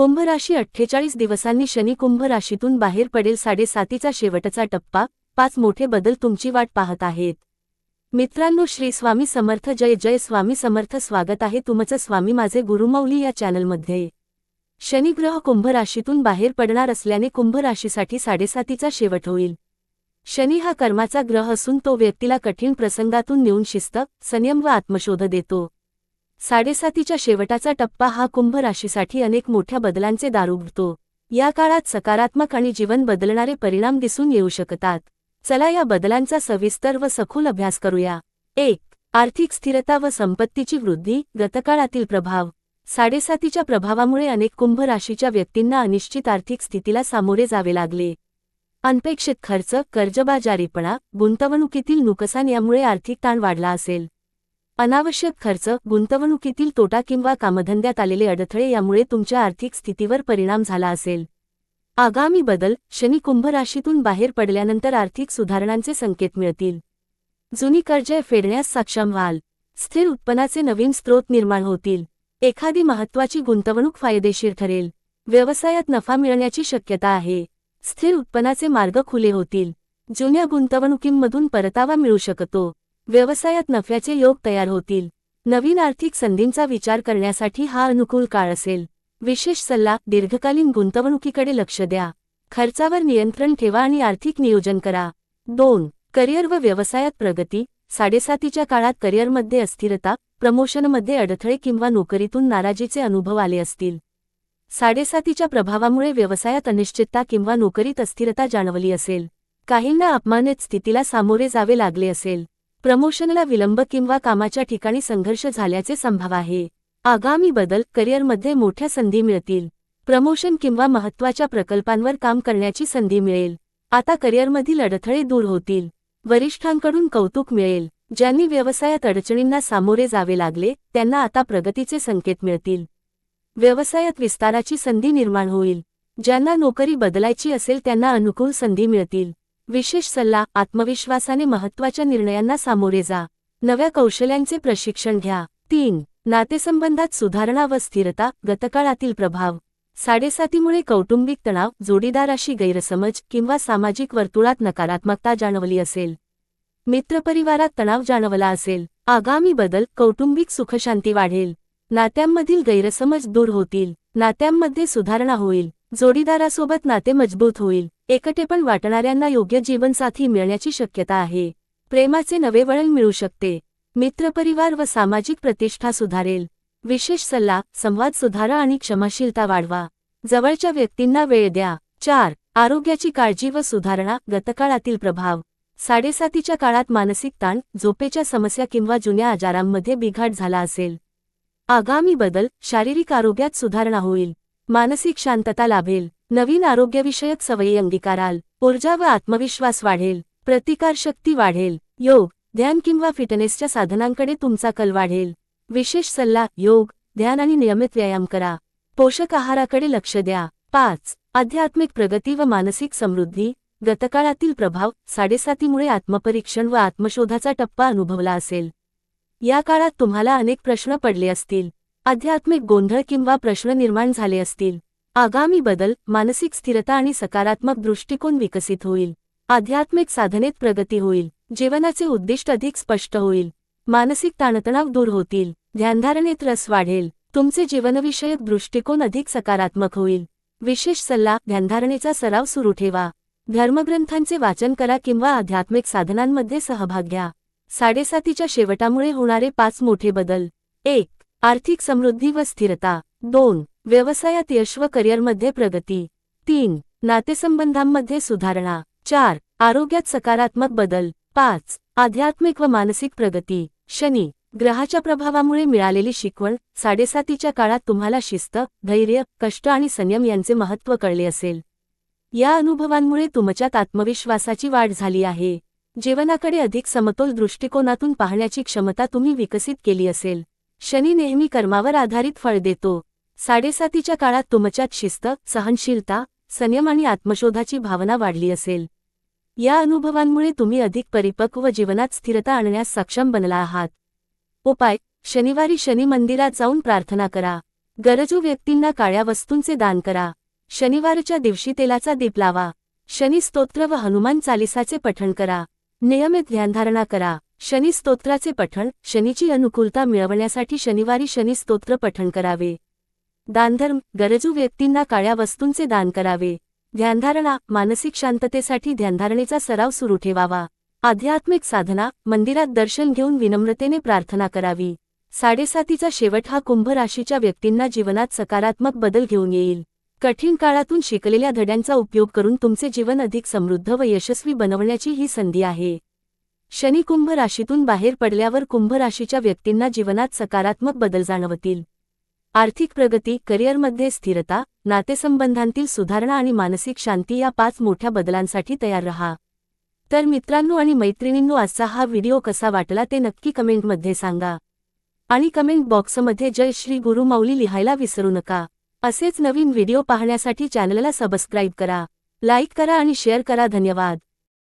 कुंभ राशी अठ्ठेचाळीस दिवसांनी शनी कुंभ राशीतून बाहेर पडेल साडेसातीचा शेवटचा टप्पा पाच मोठे बदल तुमची वाट पाहत आहेत. मित्रांनो श्री स्वामी समर्थ जय जय स्वामी समर्थ स्वागत आहे तुमचं स्वामी माझे गुरुमौली या चॅनलमध्ये. शनिग्रह कुंभ राशीतून बाहेर पडणार असल्याने कुंभ राशीसाठी साडेसातीचा शेवट होईल. शनी हा कर्माचा ग्रह असून तो व्यक्तीला कठीण प्रसंगातून नेऊन शिस्त संयम व आत्मशोध देतो. साडेसातीच्या शेवटाचा टप्पा हा कुंभ राशीसाठी अनेक मोठ्या बदलांचे दार उघडतो या काळात सकारात्मक आणि जीवन बदलणारे परिणाम दिसून येऊ शकतात. चला या बदलांचा सविस्तर व सखोल अभ्यास करूया. एक आर्थिक स्थिरता व संपत्तीची वृद्धी गतकाळातील प्रभाव. साडेसातीच्या प्रभावामुळे अनेक कुंभ राशीच्या व्यक्तींना अनिश्चित आर्थिक स्थितीला सामोरे जावे लागले. अनपेक्षित खर्च कर्जबाजारीपणा गुंतवणुकीतील नुकसान यामुळे आर्थिक ताण वाढला असेल. अनावश्यक खर्च गुंतवणुकीतील तोटा किंवा कामधंद्यात आलेले अडथळे यामुळे तुमच्या आर्थिक स्थितीवर परिणाम झाला असेल. आगामी बदल शनी कुंभ राशीतून बाहेर पडल्यानंतर आर्थिक सुधारणांचे संकेत मिळतील. जुनी कर्जे फेडण्यास सक्षम व्हाल. स्थिर उत्पन्नाचे नवीन स्रोत निर्माण होतील. एखादी महत्त्वाची गुंतवणूक फायदेशीर ठरेल. व्यवसायात नफा मिळण्याची शक्यता आहे. स्थिर उत्पन्नाचे मार्ग खुले होतील. जुन्या गुंतवणुकींमधून परतावा मिळू शकतो. व्यवसायात नफ्याचे योग तयार होतील. नवीन आर्थिक संधींचा विचार करण्यासाठी हा अनुकूल काळ असेल. विशेष सल्ला दीर्घकालीन गुंतवणुकीकडे लक्ष द्या. खर्चावर नियंत्रण ठेवा आणि आर्थिक नियोजन करा. दोन करिअर व व्यवसायात प्रगती. साडेसातीच्या काळात करिअरमध्ये अस्थिरता प्रमोशनमध्ये अडथळे किंवा नोकरीतून नाराजीचे अनुभव आले असतील. साडेसातीच्या प्रभावामुळे व्यवसायात अनिश्चितता किंवा नोकरीत अस्थिरता जाणवली असेल. काहींना अपमानित स्थितीला सामोरे जावे लागले असेल. प्रमोशनला विलंब किंवा कामाच्या ठिकाणी संघर्ष झाल्याचे संभव आहे. आगामी बदल करिअरमध्ये मोठ्या संधी मिळतील. प्रमोशन किंवा महत्त्वाच्या प्रकल्पांवर काम करण्याची संधी मिळेल. आता करिअरमधील अडथळे दूर होतील. वरिष्ठांकडून कौतुक मिळेल. ज्यांनी व्यवसायात अडचणींना सामोरे जावे लागले त्यांना आता प्रगतीचे संकेत मिळतील. व्यवसायात विस्ताराची संधी निर्माण होईल. ज्यांना नोकरी बदलायची असेल त्यांना अनुकूल संधी मिळतील. विशेष सल्ला आत्मविश्वासाने महत्त्वाच्या निर्णयांना सामोरे जा. नव्या कौशल्यांचे प्रशिक्षण घ्या. तीन नातेसंबंधात सुधारणा व स्थिरता गतकाळातील प्रभाव. साडेसातीमुळे कौटुंबिक तणाव जोडीदाराशी गैरसमज किंवा सामाजिक वर्तुळात नकारात्मकता जाणवली असेल. मित्रपरिवारात तणाव जाणवला असेल. आगामी बदल कौटुंबिक सुखशांती वाढेल. नात्यांमधील गैरसमज दूर होतील. नात्यांमध्ये सुधारणा होईल. जोडीदारासोबत नाते मजबूत होईल. एकटेपण वाटणाऱ्यांना योग्य जीवनसाथी मिळण्याची शक्यता आहे. प्रेमाचे नवे वळण मिळू शकते. मित्रपरिवार व सामाजिक प्रतिष्ठा सुधारेल. विशेष सल्ला संवाद सुधारा आणि क्षमाशीलता वाढवा. जवळच्या व्यक्तींना वेळ द्या. चार आरोग्याची काळजी व सुधारणा गतकाळातील प्रभाव. साडेसातीच्या काळात मानसिक ताण झोपेच्या समस्या किंवा जुन्या आजारांमध्ये बिघाड झाला असेल. आगामी बदल शारीरिक आरोग्यात सुधारणा होईल. मानसिक शांतता लाभेल. नवीन आरोग्यविषयक सवयी अंगीकाराल. ऊर्जा व आत्मविश्वास वाढेल. प्रतिकारशक्ती वाढेल. योग ध्यान किंवा फिटनेसच्या साधनांकडे तुमचा कल वाढेल. विशेष सल्ला योग ध्यान आणि नियमित व्यायाम करा. पोषक आहाराकडे लक्ष द्या. पाच आध्यात्मिक प्रगती व मानसिक समृद्धी. गतकाळातील प्रभाव साडेसातीमुळे आत्मपरीक्षण व आत्मशोधाचा टप्पा अनुभवला असेल. या काळात तुम्हाला अनेक प्रश्न पडले असतील. आध्यात्मिक गोंधळ किंवा प्रश्न निर्माण झाले असतील. आगामी बदल मानसिक स्थिरता आणि सकारात्मक दृष्टिकोन विकसित होईल. आध्यात्मिक साधनेत प्रगती होईल. जीवनाचे उद्दिष्ट अधिक स्पष्ट होईल. मानसिक ताणतणाव दूर होतील. ध्यानधारणेत रस वाढेल. तुमचे जीवनविषयक दृष्टिकोन अधिक सकारात्मक होईल. विशेष सल्ला ध्यानधारणेचा सराव सुरू ठेवा. धर्मग्रंथांचे वाचन करा किंवा आध्यात्मिक साधनांमध्ये सहभाग घ्या. साडेसातीच्या शेवटामुळे होणारे पाच मोठे बदल. एक आर्थिक समृद्धी व स्थिरता. दोन व्यवसायात यश व करिअरमध्ये प्रगती. तीन नातेसंबंधांमध्ये सुधारणा. चार आरोग्यात सकारात्मक बदल. पाच आध्यात्मिक व मानसिक प्रगती. शनी ग्रहाच्या प्रभावामुळे मिळालेली शिकवण साडेसातीच्या काळात तुम्हाला शिस्त धैर्य कष्ट आणि संयम यांचे महत्त्व कळले असेल. या अनुभवांमुळे तुमच्यात आत्मविश्वासाची वाढ झाली आहे. जीवनाकडे अधिक समतोल दृष्टिकोनातून पाहण्याची क्षमता तुम्ही विकसित केली असेल. शनी नेहमी कर्मावर आधारित फळ देतो. साडेसातीच्या काळात तुमच्यात शिस्त सहनशीलता संयम आणि आत्मशोधाची भावना वाढली असेल. या अनुभवांमुळे तुम्ही अधिक परिपक्व जीवनात स्थिरता आणण्यास सक्षम बनला आहात. उपाय शनिवारी शनी मंदिरात जाऊन प्रार्थना करा. गरजू व्यक्तींना काळ्या वस्तूंचे दान करा. शनिवारच्या दिवशी तेलाचा दीप लावा. शनी स्तोत्र व हनुमान चालिसाचे पठण करा. नियमित ध्यानधारणा करा. शनी स्तोत्राचे पठण शनीची अनुकूलता मिळवण्यासाठी शनिवारी शनी स्तोत्र पठण करावे. दानधर्म गरजू व्यक्तींना काळ्या वस्तूंचे दान करावे. ध्यानधारणा मानसिक शांततेसाठी ध्यानधारणेचा सराव सुरू ठेवावा. आध्यात्मिक साधना मंदिरात दर्शन घेऊन विनम्रतेने प्रार्थना करावी. साडेसातीचा शेवट हा कुंभ राशीच्या व्यक्तींना जीवनात सकारात्मक बदल घेऊन येईल. कठीण काळातून शिकलेल्या धड्यांचा उपयोग करून तुमचे जीवन अधिक समृद्ध व यशस्वी बनवण्याची ही संधी आहे. शनी कुंभ राशीतून बाहेर पडल्यावर कुंभ राशीच्या व्यक्तींना जीवनात सकारात्मक बदल जाणवतील. आर्थिक प्रगती करिअरमध्ये स्थिरता नातेसंबंधांतील सुधारणा आणि मानसिक शांती या पाच मोठ्या बदलांसाठी तयार रहा. तर मित्रांनो आणि मैत्रिणींनो आजचा हा व्हिडिओ कसा वाटला ते नक्की कमेंटमध्ये सांगा. आणि कमेंट बॉक्समध्ये जय श्री गुरुमाऊली लिहायला विसरू नका. असेच नवीन व्हिडिओ पाहण्यासाठी चॅनलला सबस्क्राईब करा लाईक करा आणि शेअर करा. धन्यवाद.